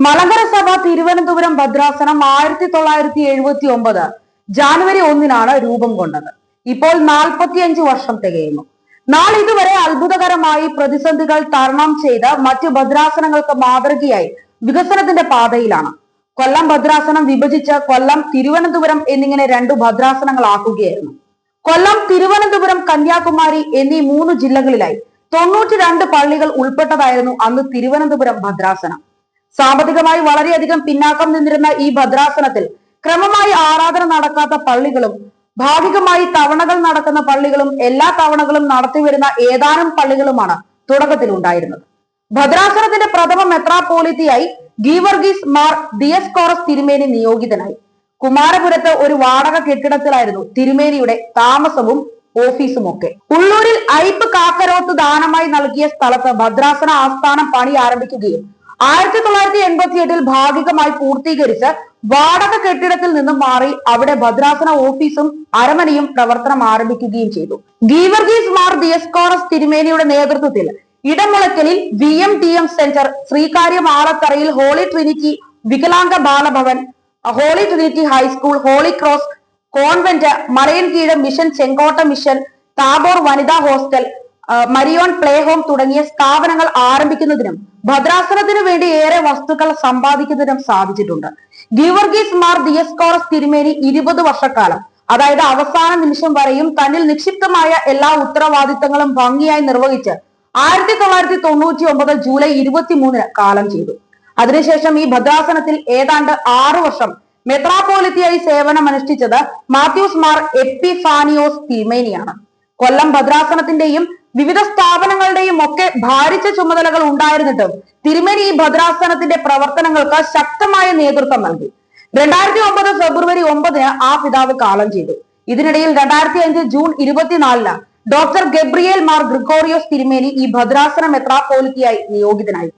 മലങ്കര സഭ തിരുവനന്തപുരം ഭദ്രാസനം ആയിരത്തി തൊള്ളായിരത്തി എഴുപത്തി ഒമ്പത് ജാനുവരി ഒന്നിനാണ് രൂപം കൊണ്ടത്. ഇപ്പോൾ നാൽപ്പത്തിയഞ്ച് വർഷം തികയുന്നു. നാളിതുവരെ അത്ഭുതകരമായി പ്രതിസന്ധികൾ തരണം ചെയ്ത് മറ്റു ഭദ്രാസനങ്ങൾക്ക് മാതൃകയായി വികസനത്തിന്റെ പാതയിലാണ്. കൊല്ലം ഭദ്രാസനം വിഭജിച്ച് കൊല്ലം തിരുവനന്തപുരം എന്നിങ്ങനെ രണ്ടു ഭദ്രാസനങ്ങളാക്കുകയായിരുന്നു. കൊല്ലം തിരുവനന്തപുരം കന്യാകുമാരി എന്നീ മൂന്ന് ജില്ലകളിലായി തൊണ്ണൂറ്റി രണ്ട് പള്ളികൾ ഉൾപ്പെട്ടതായിരുന്നു അന്ന് തിരുവനന്തപുരം ഭദ്രാസനം. സാമ്പത്തികമായി വളരെയധികം പിന്നാക്കം നിന്നിരുന്ന ഈ ഭദ്രാസനത്തിൽ ക്രമമായി ആരാധന നടക്കാത്ത പള്ളികളും ഭാഗികമായി തവണകൾ നടക്കുന്ന പള്ളികളും എല്ലാ തവണകളും നടത്തിവരുന്ന ഏതാനും പള്ളികളുമാണ് തുടക്കത്തിൽ ഉണ്ടായിരുന്നത് ഭദ്രാസനത്തിന്റെ പ്രഥമ മെത്രാപോളിത്തിയായി ഗീവർഗീസ് മാർ ദിയസ്കോറസ് തിരുമേനി നിയോഗിതനായി. കുമാരപുരത്ത് ഒരു വാടക കെട്ടിടത്തിലായിരുന്നു തിരുമേനിയുടെ താമസവും ഓഫീസും ഒക്കെ ഉള്ളൂരിൽ ഐപ്പ് കാക്കരോത്ത് ദാനമായി നൽകിയ സ്ഥലത്ത് ഭദ്രാസന ആസ്ഥാനം പണി ആരംഭിക്കുകയും ആയിരത്തി തൊള്ളായിരത്തി എൺപത്തി എട്ടിൽ ഭാഗികമായി പൂർത്തീകരിച്ച് വാടക കെട്ടിടത്തിൽ നിന്നും മാറി അവിടെ ഭദ്രാസന ഓഫീസും അരമനയും പ്രവർത്തനം ആരംഭിക്കുകയും ചെയ്തു. ഗീവർഗീസ് മാർ ദിയസ്കോറസ് തിരുമേനിയുടെ നേതൃത്വത്തിൽ ഇടമുളയ്ക്കലിൽ V M T M centre Sreekaryam ആളത്തറയിൽ holy Trinity വികലാംഗ Balabhavan holy trinity high school holy cross convent Malayinkeezh mission Chenkotta mission Tabor വനിതാ ഹോസ്റ്റൽ മരിയോൺ പ്ലേ ഹോം തുടങ്ങിയ സ്ഥാപനങ്ങൾ ആരംഭിക്കുന്നതിനും ഭദ്രാസനത്തിനു വേണ്ടി ഏറെ വസ്തുക്കൾ സമ്പാദിക്കുന്നതിനും സാധിച്ചിട്ടുണ്ട്. ഗീവർഗീസ് മാർ ദിയസ്കോറസ് തിരുമേനി ഇരുപത് വർഷക്കാലം. അതായത് അവസാന നിമിഷം വരെയും തന്നിൽ നിക്ഷിപ്തമായ എല്ലാ ഉത്തരവാദിത്തങ്ങളും ഭംഗിയായി നിർവഹിച്ച് ആയിരത്തി തൊള്ളായിരത്തി തൊണ്ണൂറ്റി ഒമ്പത് ജൂലൈ ഇരുപത്തി മൂന്നിന് കാലം ചെയ്തു. അതിനുശേഷം ഈ ഭദ്രാസനത്തിൽ ഏതാണ്ട് ആറു വർഷം മെത്രാപോലിത്തിയായി സേവനമനുഷ്ഠിച്ചത് മാത്യൂസ് മാർ എപ്പിഫാനിയോസ് തിരുമേനിയാണ്. കൊല്ലം ഭദ്രാസനത്തിന്റെയും വിവിധ സ്ഥാപനങ്ങളുടെയും ഒക്കെ ഭാരിച്ച ചുമതലകൾ ഉണ്ടായിരുന്നിട്ടും തിരുമേനി ഈ ഭദ്രാസനത്തിന്റെ പ്രവർത്തനങ്ങൾക്ക് ശക്തമായ നേതൃത്വം നൽകി. രണ്ടായിരത്തി ഒമ്പത് ഫെബ്രുവരി ഒമ്പതിന് ആ പിതാവ് കാലം ചെയ്തു. ഇതിനിടയിൽ രണ്ടായിരത്തി അഞ്ച് ജൂൺ ഇരുപത്തിനാലിന് ഡോക്ടർ ഗബ്രിയേൽ മാർ ഗ്രിഗോറിയോസ് തിരുമേനി ഈ ഭദ്രാസനം മെത്രാപോലിത്തിയായി നിയോഗിതനായി.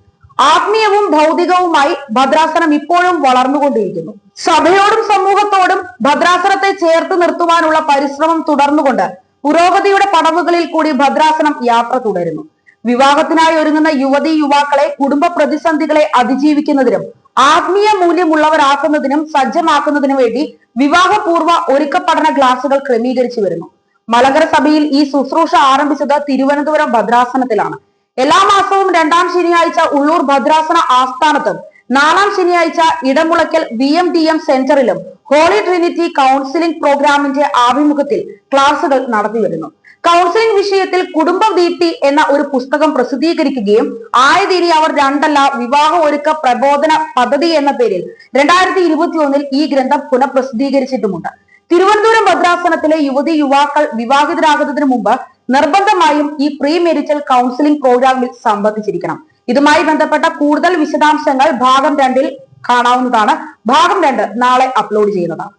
ആത്മീയവും ഭൗതികവുമായി ഭദ്രാസനം ഇപ്പോഴും വളർന്നുകൊണ്ടിരിക്കുന്നു. സഭയോടും സമൂഹത്തോടും ഭദ്രാസനത്തെ ചേർത്ത് നിർത്തുവാനുള്ള പരിശ്രമം തുടർന്നുകൊണ്ട് പുരോഗതിയുടെ പടവുകളിൽ കൂടി ഭദ്രാസനം യാത്ര തുടരുന്നു. വിവാഹത്തിനായി ഒരുങ്ങുന്ന യുവതി യുവാക്കളെ കുടുംബ പ്രതിസന്ധികളെ അതിജീവിക്കുന്നതിനും ആത്മീയ മൂല്യമുള്ളവരാക്കുന്നതിനും സജ്ജമാക്കുന്നതിനും വേണ്ടി വിവാഹപൂർവ ഒരുക്ക പഠന ക്ലാസുകൾ ക്രമീകരിച്ചു വരുന്നു. മലങ്കര സഭയിൽ ഈ ശുശ്രൂഷ ആരംഭിച്ചത് തിരുവനന്തപുരം ഭദ്രാസനത്തിലാണ്. എല്ലാ മാസവും രണ്ടാം ശനിയാഴ്ച ഉള്ളൂർ ഭദ്രാസന ആസ്ഥാനത്തും നാലാം ശനിയാഴ്ച Edamulakkal V M D M സെന്ററിലും holy Trinity counselling പ്രോഗ്രാമിന്റെ ആഭിമുഖ്യത്തിൽ ക്ലാസുകൾ നടത്തിവരുന്നു കൗൺസിലിംഗ് വിഷയത്തിൽ കുടുംബ ദീപ്തി എന്ന ഒരു പുസ്തകം പ്രസിദ്ധീകരിക്കുകയും ആയതിനി അവർ രണ്ടല്ല വിവാഹ ഒരുക്ക പ്രബോധന പദ്ധതി എന്ന പേരിൽ രണ്ടായിരത്തി ഇരുപത്തി ഒന്നിൽ ഈ ഗ്രന്ഥം പുനഃപ്രസിദ്ധീകരിച്ചിട്ടുമുണ്ട്. തിരുവനന്തപുരം ഭദ്രാസനത്തിലെ യുവതി യുവാക്കൾ വിവാഹിതരാകുന്നതിന് മുമ്പ് നിർബന്ധമായും ഈ പ്രീ മെരിറ്റൽ കൗൺസിലിംഗ് പ്രോഗ്രാമിൽ സംബന്ധിച്ചിരിക്കണം. ഇതുമായി ബന്ധപ്പെട്ട കൂടുതൽ വിശദാംശങ്ങൾ ഭാഗം രണ്ടിൽ കാണാവുന്നതാണ്. ഭാഗം രണ്ട് നാളെ അപ്ലോഡ് ചെയ്യുന്നതാണ്.